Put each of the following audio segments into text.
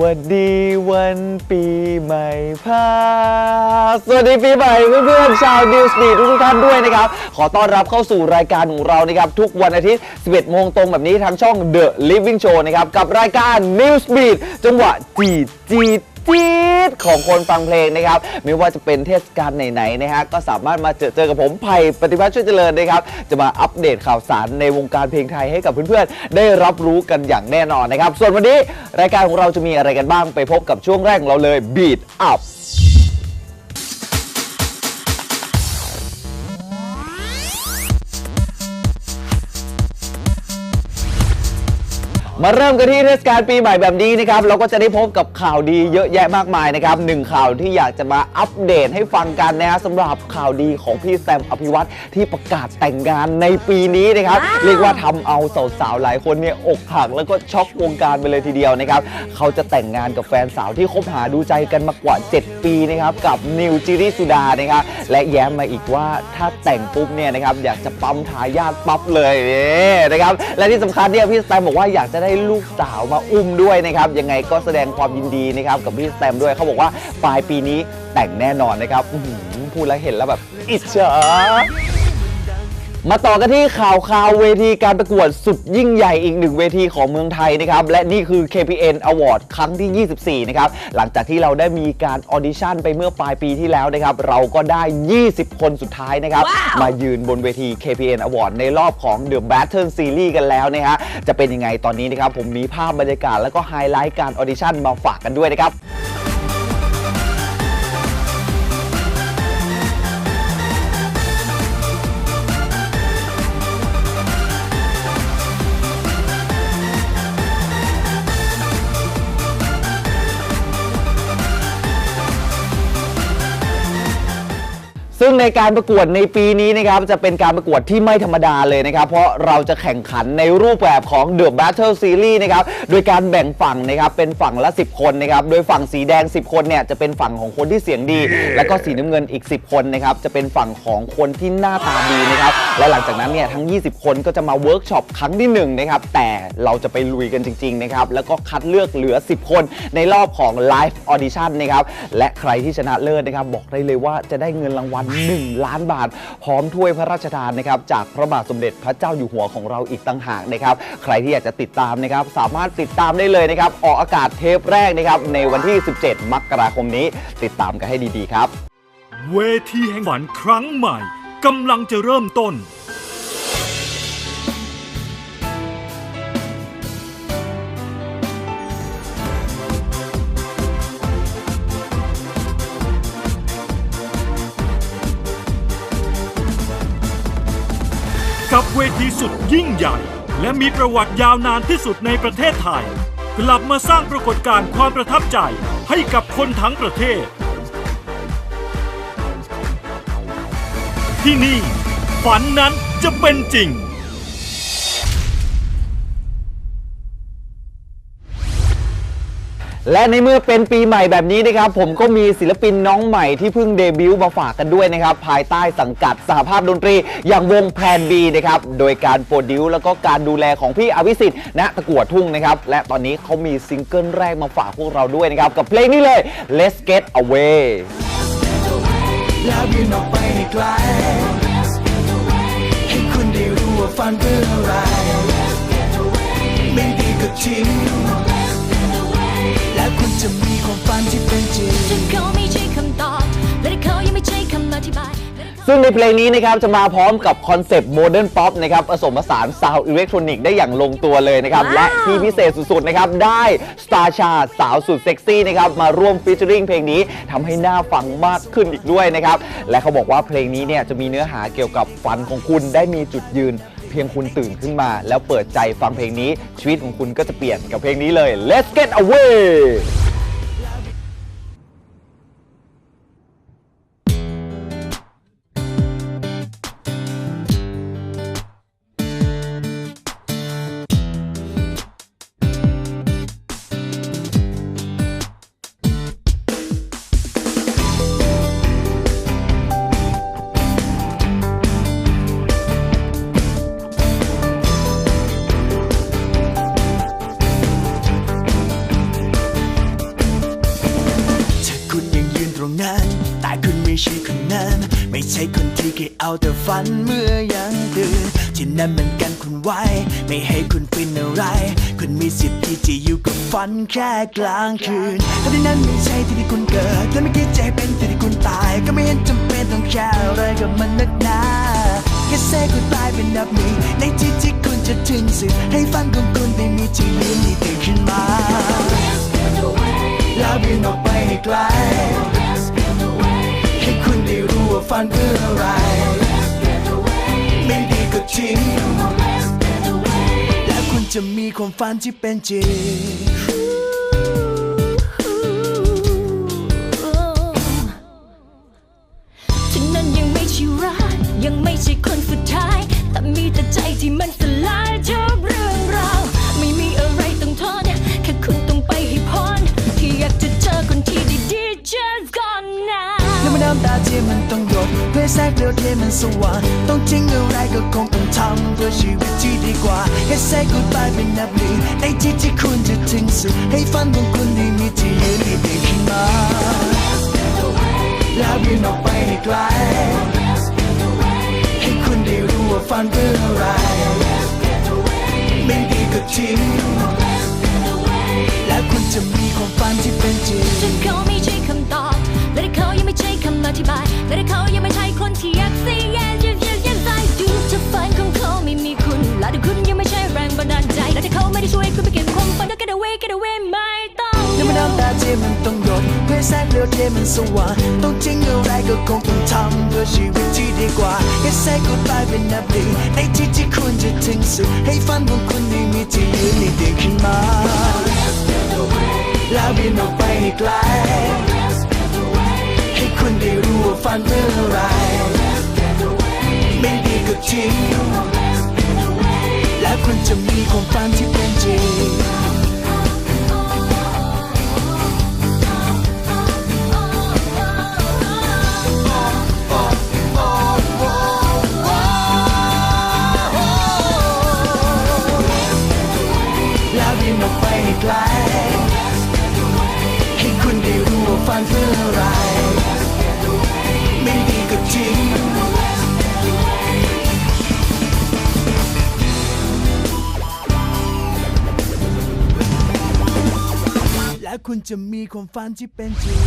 วัสดีวันปีใหม่พาสวัสดีปีใหม่เพื่อนๆชาวดิวสตีทุกท่านด้วยนะครับ ขอต้อนรับเข้าสู่รายการของเรานะครับ ทุกวันอาทิตย์ 11 โมงตรงแบบนี้ทางช่อง The Living Show นะครับ กับรายการ New Speed จังหวะจีดจีด จี๊ดของคนฟังเพลงนะครับ ไม่ว่าจะเป็นเทศกาลไหนๆนะฮะก็สามารถมาเจอเจอกับผมไผ่ปฏิพัฒช่วยเจริญนะครับ จะมาอัปเดตข่าวสารในวงการเพลงไทยให้กับเพื่อนๆ ได้รับรู้กันอย่างแน่นอนนะครับ ส่วนวันนี้รายการของเราจะมีอะไรกันบ้างไปพบกับช่วงแรกของเราเลย Beat Up มาเริ่มกันที่เทศกาลปีใหม่แบบนี้นะครับเราก็จะได้พบกับข่าวดีเยอะแยะมากมายนะครับหนึ่งข่าวที่อยากจะมาอัปเดตให้ฟังกันนะฮะสำหรับข่าวดีของพี่แซมอภิวัตที่ประกาศแต่งงานในปีนี้นะครับว้าวเรียกว่าทำเอาสาวๆหลายคนเนี่ยอกหักแล้วก็ช็อกวงการไปเลยทีเดียวนะครับเขาจะแต่งงานกับแฟนสาวที่คบหาดูใจกันมากว่า 7 ปีนะครับกับนิวจิริสุดานะครับและแย้มมาอีกว่าถ้าแต่งปุ๊บเนี่ยนะครับอยากจะปั๊มทายาทปั๊บเลยนี่นะครับและที่สำคัญเนี่ยพี่แซมบอกว่าอยากจะได้ลูกสาวมาอุ้มด้วยนะครับยังไงก็แสดงความยินดีนะครับกับพี่แซมด้วยเขาบอกว่าปลายปีนี้แต่งแน่นอนนะครับพูดแล้วเห็นแล้วแบบอิจฉา มาต่อกันที่ข่าวข่าวเวทีการประกวดสุดยิ่งใหญ่อีกหนึ่งเวทีของเมืองไทยนะครับ และนี่คือ KPN Award ครั้งที่ 24 นะครับ หลังจากที่เราได้มีการออดิชั่นไปเมื่อปลายปีที่แล้วนะครับ เราก็ได้ 20 คนสุดท้ายนะครับว้าวมายืนบนเวที KPN Award ในรอบของ The Battle Series กันแล้วนะฮะจะเป็นยังไงตอนนี้นะครับ ผมมีภาพบรรยากาศแล้วก็ไฮไลท์การออดิชั่นมาฝากกันด้วยนะครับ ซึ่งในการประกวดในปีนี้นะครับจะเป็นการประกวดที่ไม่ธรรมดาเลยนะครับ เพราะเราจะแข่งขันในรูปแบบของ The Battle Series นะครับโดยการแบ่งฝั่งนะครับเป็นฝั่งละ 10 คนนะครับโดยฝั่งสีแดง 10 คนเนี่ยจะเป็นฝั่งของคนที่เสียงดี แล้วก็สีน้ำเงินอีก 10 คนนะครับจะเป็นฝั่งของคนที่หน้าตาดีนะครับและหลังจากนั้นเนี่ยทั้ง 20 คนก็จะมาเวิร์กช็อปครั้งที่หนึ่งนะครับแต่เราจะไปลุยกันจริงๆนะครับแล้วก็คัดเลือกเหลือ 10 คนในรอบของ Live Audition นะครับและใครที่ชนะเลิศนะครับบอกได้เลยว่าจะได้เงินรางวัล1 ล้านบาท พร้อมถ้วยพระราชทานนะครับจากพระบาทสมเด็จพระเจ้าอยู่หัวของเราอีกต่างหากนะครับ ใครที่อยากจะติดตามนะครับ สามารถติดตามได้เลยนะครับ ออกอากาศเทปแรกนะครับ ในวันที่ 17 มกราคมนี้ ติดตามกันให้ดีๆครับ เวทีแห่งฝันครั้งใหม่กำลังจะเริ่มต้น วทีสุดยิ่งใหญ่ และมีประวัติยาวนานที่สุดในประเทศไทย กลับมาสร้างปรากฏการณ์ความประทับใจให้กับคนทั้งประเทศ ที่นี่ ฝันนั้นจะเป็นจริง และในเมื่อเป็นปีใหม่แบบนี้นะครับผมก็มีศิลปินน้องใหม่ที่เพิ่งเดบิวต์มาฝากกันด้วยนะครับภายใต้สังกัดสหภาพดนตรี อย่างวงแพนบีนะครับโดยการโปรดิวแล้วก็การดูแลของพี่อภิสิทธิ์ณตะกัวทุ่งนะครับและตอนนี้เขามีซิงเกิลแรกมาฝากพวกเราด้วยนะครับกับเพลงนี้เลย Let's Get Away แล้วบินออกไปให้ไกลให้คุณได้รู้ว่าฝันเพื่ออะไรไม่ดีก็จริง ฝันที่เป็นจริงฉันเขาไม่ใช่คำตอบ และเขายังไม่ใช่คำอธิบาย ซึ่งในเพลงนี้นะครับจะมาพร้อมกับคอนเซปต์โมเดิร์นป๊อปนะครับผสมผสานซาวด์อิเล็กทรอนิกส์ได้อย่างลงตัวเลยนะครับ และที่พิเศษสุดๆนะครับ ได้สตาร์ชาสาวสุดเซ็กซี่นะครับ มาร่วมฟีเจอริงเพลงนี้ทำให้น่าฟังมากขึ้นอีกด้วยนะครับ และเขาบอกว่าเพลงนี้เนี่ยจะมีเนื้อหาเกี่ยวกับฝันของคุณได้มีจุดยืน เพียงคุณตื่นขึ้นมา แล้วเปิดใจฟังเพลงนี้ชีวิตของคุณก็จะเปลี่ยนกับเพลงนี้เลย Let's get away แต่ฝันเมื่อยังตื่นที่นั่นมันกันคุณไว้ ไม่ให้คุณฟินอะไร คุณมีสิทธิ์ที่จะอยู่กับฝันแค่กลางคืนแต่ที่นั่นไม่ใช่ที่ที่คุณเกิดและไม่คิดให้เป็นที่ที่คุณตาย ก็ไม่เห็นจำเป็นต้องแค่อะไรกับมันนักหนาแค่เซ่คุณตายเป็นนับหนึ่งในที่ที่คุณจะถึงสึกให้ฝันของคุณได้มีที่ยืนที่ตื่นขึ้นมาแล้วบินออกไปให้ไกล ให้คุณได้รู้ว่าฝันคืออะไร ไม่ดีก็ทิ้งและคุณจะมีความฝันที่เป็นจริงฉันนั้นยังไม่ใช่รักยังไม่ใช่คนสุดท้าย แต่มีแต่ใจที่มัน มันน้ำตาที่มันต้องหยดเพื่อแทรกเดียวที่มันสว่างต้องทิ้งอะไรก็คงต้องทำเพื่อชีวิตที่ดีกว่าแค่ say goodbye เป็นนับหนึ่งในที่ที่คุณจะถึงสุดให้ฝันของคุณได้มีที่ยืนที่ดีขึ้นมาแล้วบินออกไปให้ไกลให้คุณได้รู้ว่าฝันคืออะไรไม่ดีก็ทิ้งและคุณจะมีความฝันที่เป็นจริง เขายังไม่ใช่คำอธิบาย และเขายังไม่ใช่คนที่อยาก say yes yes yes yes I do ถ้าฝันของเขาไม่มีคุณ และถ้าคุณยังไม่ใช่แรงบันดาลใจ และถ้าเขาไม่ได้ช่วยคุณไปเก็บความฝันก็ get away get away ไม่ต้องยังไม่น้ำตาที่มันต้องหยดเพื่อแสงเลือดที่มันสว่างต้องทิ้งอะไรก็คงต้องทำเพื่อชีวิตที่ดีกว่า แค่ say goodbye เป็นนับหนึ่งในที่ที่คุณจะถึงสุดให้ฝันของคุณได้มีที่ยืนที่ดีขึ้นมาแล้วบินออกไปให้ไกล คุณได้รู้ว่าฝันเพื่ออะไร ไม่ดีก็ทิ้งและคุณจะมีความฝันที่เป็นจริง จะมีความฝันที่เป็นจริง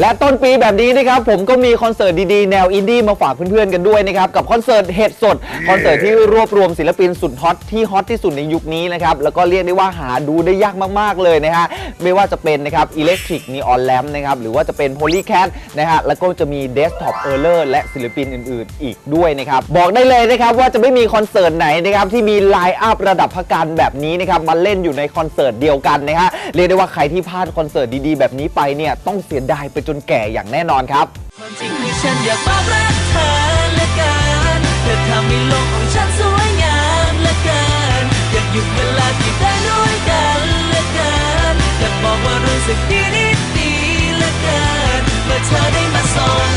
และต้นปีแบบนี้นะครับผมก็มีคอนเสิร์ตดีๆ แนวอินดี้มาฝากเพื่อนๆกันด้วยนะครับ กับคอนเสิร์ตเห็ดสด คอนเสิร์ตที่รวบรวมศิลปินสุดฮอตที่ฮอตที่สุดในยุคนี้นะครับ แล้วก็เรียกได้ว่าหาดูได้ยากมากๆเลยนะฮะ ไม่ว่าจะเป็นนะครับ Electric Neon Lamp นะครับ หรือว่าจะเป็น Polycat นะฮะ แล้วก็จะมี Desktop Error และศิลปินอื่นๆ อีกด้วยนะครับ บอกได้เลยนะครับว่าจะไม่มีคอนเสิร์ตไหนนะครับที่มีไลน์อัพระดับพักการแบบนี้นะครับมาเล่นอยู่ในคอนเสิร์ตเดียวกันนะฮะเรียกได้ว่าใครที่พลาดคอนเสิร์ตดีๆแบบนี้ไปเนี่ยต้องเสียดายไปจนแก่อย่างแน่นอนครับความจริงคือฉันอยากบอกรักเธอเหลือเกินเธอทำให้โลกของฉันสวยงามเหลือเกินอยากหยุดเวลาที่ได้ด้วยกันเหลือเกินอยากบอกว่ารู้สึกดีดีดีเหลือเกินเมื่อเธอได้มาส่ง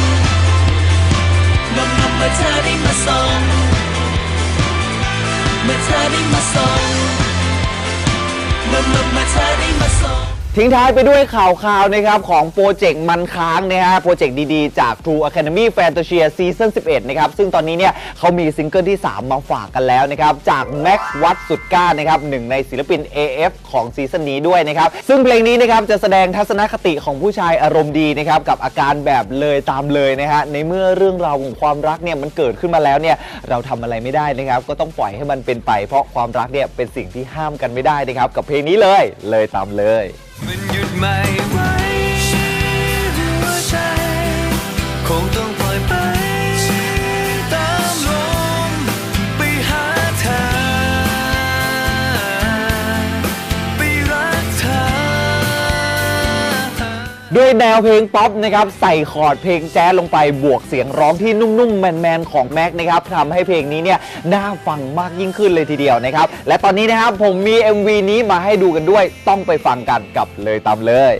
นมนมเมื่อเธอได้มาส่งเมื่อเธอได้มาส่งนมนมเมื่อเธอได้มาส่ง ทิ้งท้ายไปด้วยข่าวข่าวนะครับของโปรเจกต์มันค้างนะฮะโปรเจกต์ดีๆ จาก True Academy Fantasia Season 11 นะครับ ซึ่งตอนนี้เนี่ยเขามีซิงเกิลที่ 3 มาฝากกันแล้วนะครับ จากแม็กวัดสุดก้านะครับหนึ่งในศิลปิน AF ของซีซั่นนี้ด้วยนะครับ ซึ่งเพลงนี้นะครับจะแสดงทัศนคติของผู้ชายอารมณ์ดีนะครับ กับอาการแบบเลยตามเลยนะฮะในเมื่อเรื่องราวของความรักเนี่ยมันเกิดขึ้นมาแล้วเนี่ยเราทำอะไรไม่ได้นะครับก็ต้องปล่อยให้มันเป็นไป เพราะความรักเนี่ยเป็นสิ่งที่ห้ามกันไม่ได้นะครับกับเพลงนี้เลยเลยตามเลย มันห ด้วยแนวเพลงป๊อปนะครับใส่คอร์ดเพลงแจ๊สลงไปบวกเสียงร้องที่นุ่มๆแมนๆของแม็กนะครับทำให้เพลงนี้เนี่ยน่าฟังมากยิ่งขึ้นเลยทีเดียวนะครับและตอนนี้นะครับผมมี MV นี้มาให้ดูกันด้วยต้องไปฟังกันกับเลยตามเลย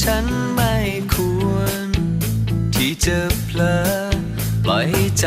ฉันไม่ควร ที่จะเพลอปล่อยใจ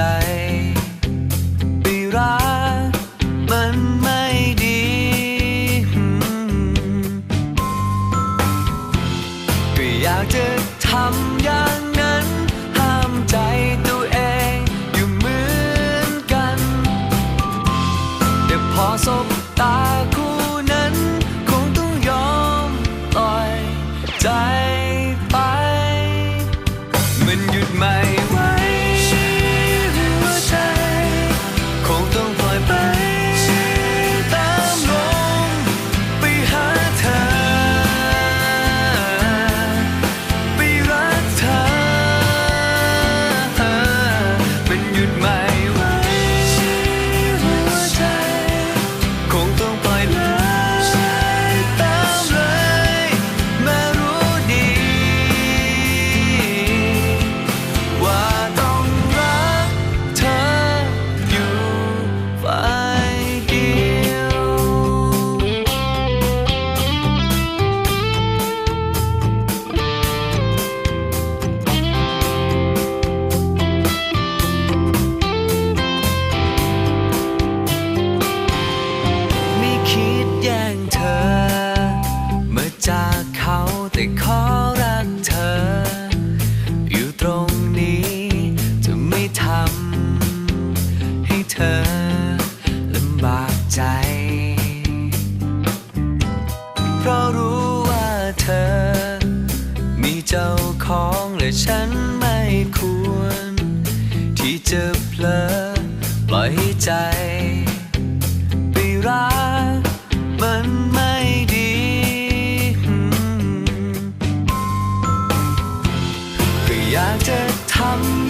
ให้ใจ ไปรักมันไม่ดี ก็อยากจะทำ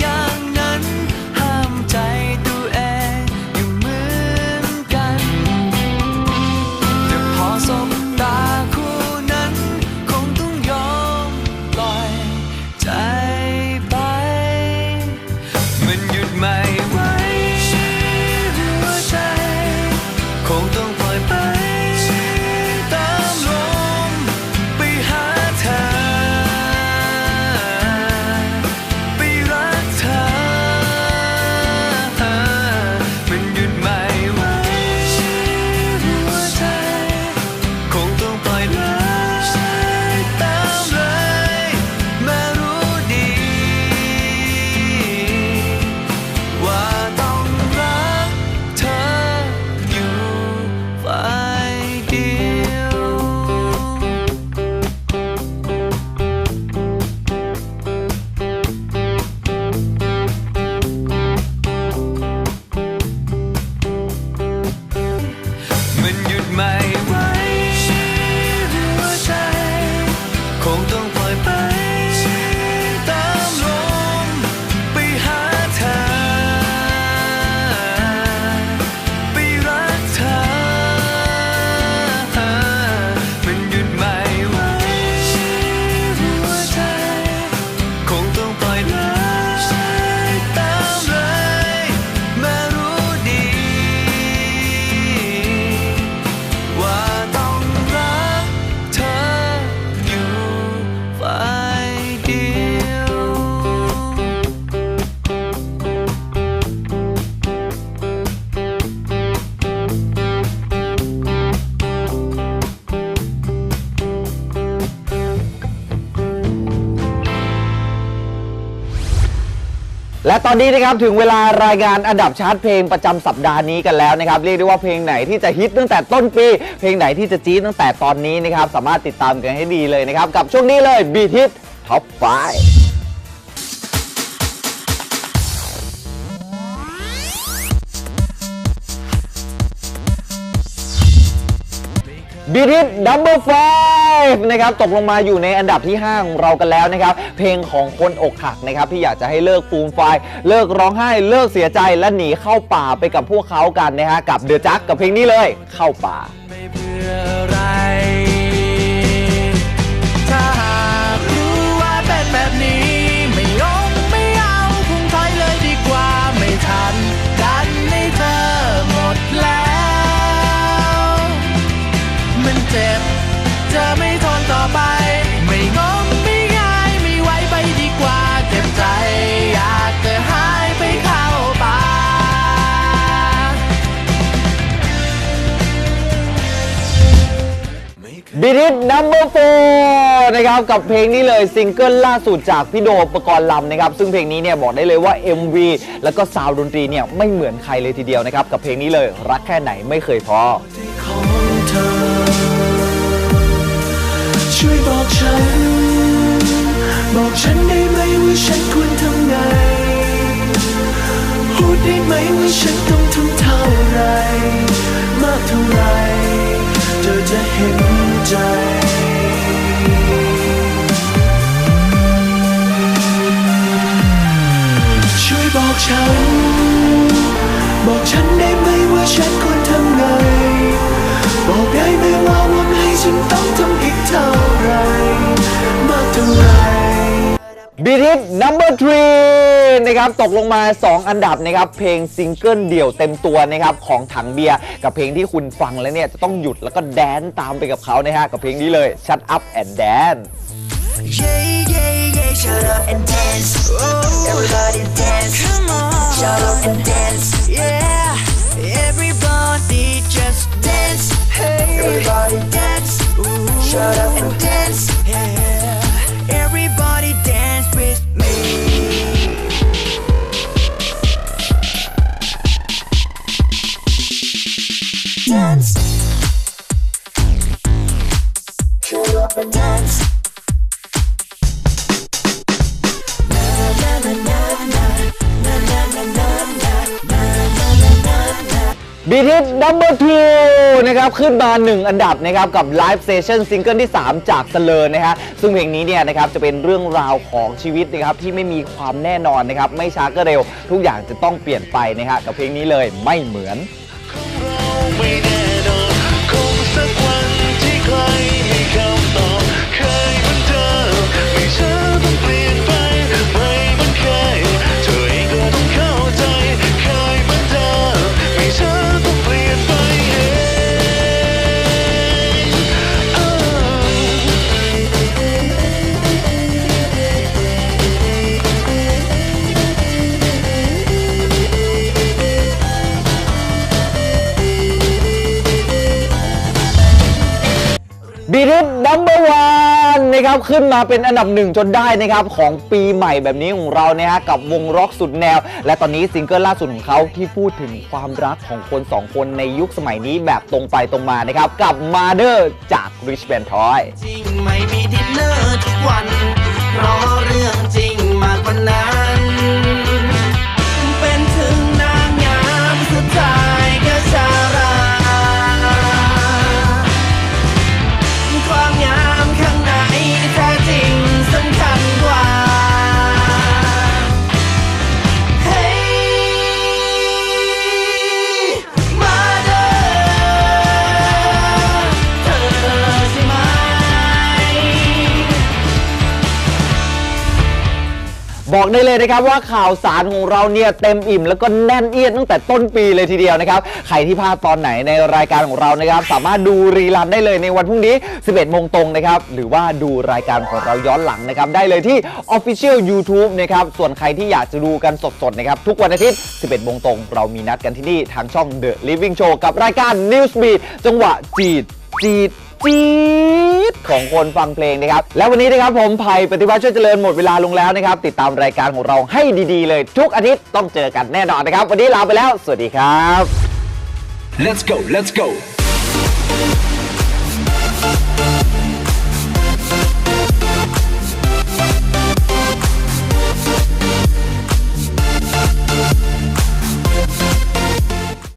และตอนนี้นะครับถึงเวลารายงานอันดับชาร์ตเพลงประจำสัปดาห์นี้กันแล้วนะครับเรียกได้ว่าเพลงไหนที่จะฮิตตั้งแต่ต้นปี เพลงไหนที่จะจี๊ดตั้งแต่ตอนนี้นะครับสามารถติดตามกันให้ดีเลยนะครับกับช่วงนี้เลยบีทิ t ท็อปไฟ บีทิ t ดับเบิลไฟนะครับตกลงมาอยู่ในอันดับที่ 5 ของเรากันแล้วนะครับ เพลงของคนอกหักนะครับที่อยากจะให้เลิกฟูมไฟเลิกร้องไห้เลิกเสียใจและหนีเข้าป่าไปกับพวกเขากันนะฮะกับเดอะจักกับเพลงนี้เลยเข้าป่าไม่เพื่ออะไร บิดิสนัมเบอร์โฟนะครับกับเพลงนี้เลยซิงเกิลล่าสุดจากพี่โดประกรณ์ลำนะครับซึ่งเพลงนี้เนี่ยบอกได้เลยว่า MV แล้วก็ซาวด์ดนตรีเนี่ยไม่เหมือนใครเลยทีเดียวนะครับกับเพลงนี้เลยรักแค่ไหนไม่เคยพอของเธอช่วยบอกฉัน บอกฉันได้ไหมว่าฉันควรทำไงพูดได้ไหมว่าฉันต้องทำ ฉัน บอกฉันได้ไหมว่าฉันควรทำไง บอกได้ไหมว่าวันไหนฉันต้องทำอีกเท่าไร มากเท่าไร บีทิ number three นะครับตกลงมา 2 อันดับนะครับเพลงซิงเกิลเดี่ยวเต็มตัวนะครับของถังเบียร์กับเพลงที่คุณฟังแล้วเนี่ยจะต้องหยุดแล้วก็แดนซ์ตามไปกับเขานะฮะกับเพลงนี้เลย Shut Up and Dance Yeah, yeah, yeah, shut up and dance. Oh, everybody dance. Up and dance. Yeah, everybody just dance. Hey, everybody dance. Ooh, shut up and dance. บีทิ number two นะครับขึ้นมา 1 อันดับนะครับกับ Live Session ซิงเกิลที่ 3 จากเสลอนะฮะซึ่งเพลงนี้เนี่ยนะครับจะเป็นเรื่องราวของชีวิตนะครับที่ไม่มีความแน่นอนนะครับไม่ช้าก็เร็ว ทุกอย่างจะต้องเปลี่ยนไปนะฮะกับเพลงนี้เลยไม่เหมือนไม่แน่นอน นะครับขึ้นมาเป็นอันดับหนึ่งจนได้นะครับของปีใหม่แบบนี้ของเราเนี่ยฮะกับวงร็อกสุดแนว และตอนนี้ซิงเกิลล่าสุดของเขาที่พูดถึงความรักของคนสองคนในยุคสมัยนี้แบบตรงไปตรงมานะครับกับ Mother จาก Rich Band Toy จริงไม่มีดินเนอร์ทุกวันเพราะเรื่องจริงมากกว่านั้น ได้เลยนะครับว่าข่าวสารของเราเนี่ยเต็มอิ่มแล้วก็แน่นเอียดตั้งแต่ต้นปีเลยทีเดียวนะครับใครที่พลาดตอนไหนในรายการของเรานะครับสามารถดูรีลันได้เลยในวันพรุ่งนี้ 11 โมงตรงนะครับหรือว่าดูรายการของเราย้อนหลังนะครับได้เลยที่ Official YouTube นะครับส่วนใครที่อยากจะดูกันสดๆนะครับทุกวันอาทิตย์ 11 โมงตรง เรามีนัดกันที่นี่ทางช่อง The Living Show กับรายการ Newsbeat จังหวะจีดจีด จี๊ดของคนฟังเพลงนะครับ แล้ววันนี้นะครับผมไผ่ปฏิวัติช่วยเจริญหมดเวลาลงแล้วนะครับ ติดตามรายการของเราให้ดีๆเลย ทุกอาทิตย์ต้องเจอกันแน่นอนนะครับ วันนี้ลาไปแล้ว สวัสดีครับ Let's go, let's go.